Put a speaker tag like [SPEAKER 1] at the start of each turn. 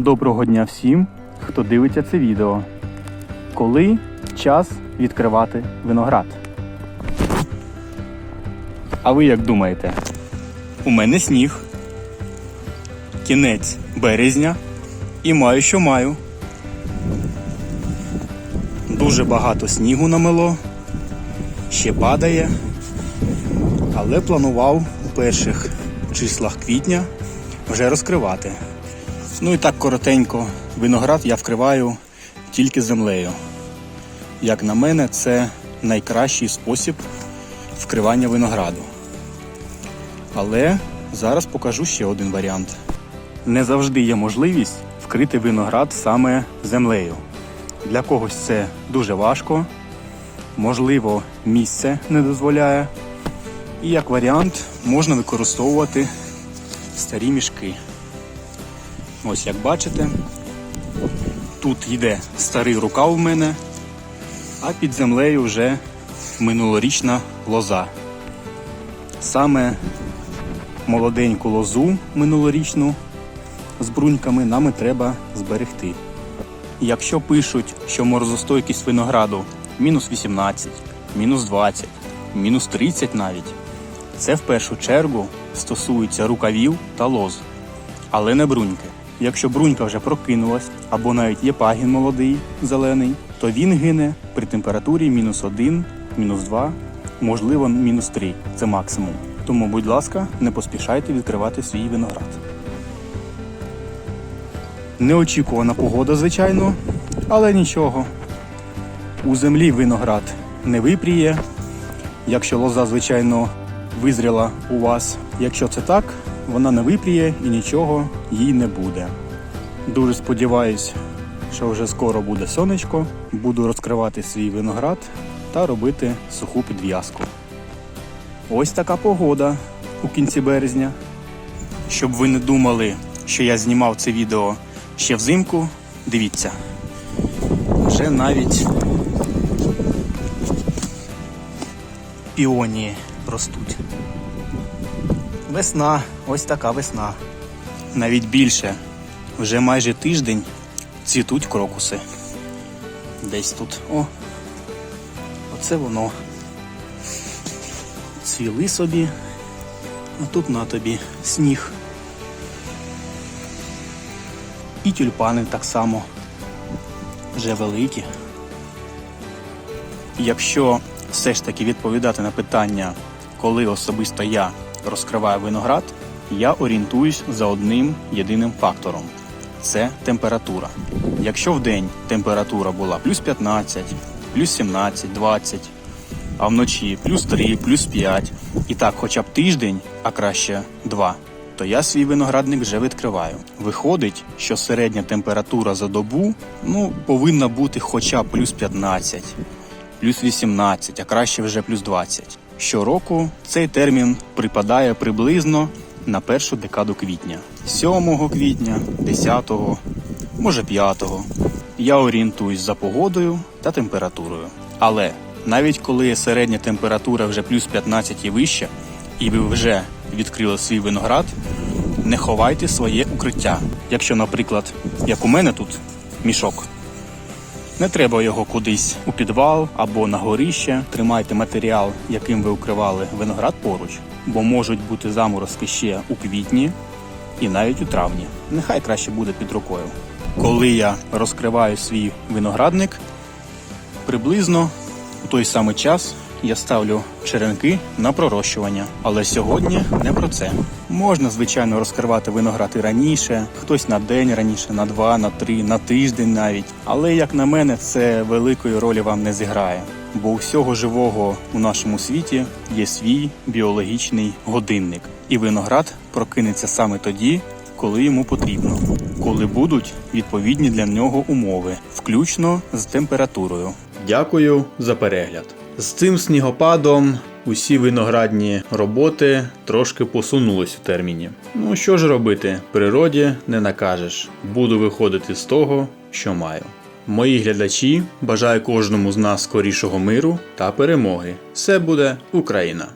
[SPEAKER 1] Доброго дня всім, хто дивиться це відео. Коли час відкривати виноград? А ви як думаєте? У мене сніг. Кінець березня і маю, що маю. Дуже багато снігу намело, ще падає, але планував у перших числах квітня вже розкривати. Ну і так коротенько, виноград я вкриваю тільки землею. Як на мене, це найкращий спосіб вкривання винограду. Але зараз покажу ще один варіант. Не завжди є можливість вкрити виноград саме землею. Для когось це дуже важко, можливо, місце не дозволяє. І як варіант можна використовувати старі мішки. Ось як бачите, тут йде старий рукав у мене, а під землею вже минулорічна лоза. Саме молоденьку лозу минулорічну з бруньками нам і треба зберегти. Якщо пишуть, що морозостойкість винограду мінус 18, мінус 20, мінус 30 навіть, це в першу чергу стосується рукавів та лоз, але не бруньки. Якщо брунька вже прокинулась або навіть є пагін молодий, зелений, то він гине при температурі мінус 1, мінус 2, можливо, мінус 3. Це максимум. Тому, будь ласка, не поспішайте відкривати свій виноград. Неочікувана погода, звичайно, але нічого. У землі виноград не випріє. Якщо лоза, звичайно, визріла у вас. Якщо це так, вона не випріє і нічого їй не буде. Дуже сподіваюсь, що вже скоро буде сонечко. Буду розкривати свій виноград та робити суху підв'язку. Ось така погода у кінці березня. Щоб ви не думали, що я знімав це відео ще взимку, дивіться. Вже навіть піонії ростуть. Весна, ось така весна. Навіть більше. Вже майже тиждень цвітуть крокуси. Десь тут. О. Оце воно. Цвіли собі, а тут на тобі сніг. І тюльпани так само вже великі. Якщо все ж таки відповідати на питання, коли особисто я розкриваю виноград, я орієнтуюсь за одним єдиним фактором це температура. Якщо в день температура була плюс 15, плюс 17, 20, а вночі плюс 3, плюс 5, і так хоча б тиждень, а краще 2, то я свій виноградник вже відкриваю. Виходить, що середня температура за добу ну, повинна бути хоча б плюс 15, плюс 18, а краще вже плюс 20. Щороку цей термін припадає приблизно на першу декаду квітня. 7 квітня, 10, може 5. Я орієнтуюсь за погодою та температурою. Але навіть коли середня температура вже плюс 15 і вища, і ви вже відкрили свій виноград, не ховайте своє укриття. Якщо, наприклад, як у мене тут мішок, не треба його кудись у підвал або на горище. Тримайте матеріал, яким ви укривали виноград поруч, бо можуть бути заморозки ще у квітні і навіть у травні. Нехай краще буде під рукою. Коли я розкриваю свій виноградник, приблизно у той самий час я ставлю черенки на пророщування. Але сьогодні не про це. Можна, звичайно, розкривати виноград і раніше, хтось на день раніше, на два, на три, на тиждень навіть. Але, як на мене, це великої ролі вам не зіграє. Бо у всього живого у нашому світі є свій біологічний годинник, і виноград прокинеться саме тоді, коли йому потрібно, коли будуть відповідні для нього умови, включно з температурою. Дякую за перегляд. З цим снігопадом усі виноградні роботи трошки посунулись у терміні. Ну що ж робити, природі не накажеш. Буду виходити з того, що маю. Мої глядачі бажаю кожному з нас скорішого миру та перемоги. Все буде Україна!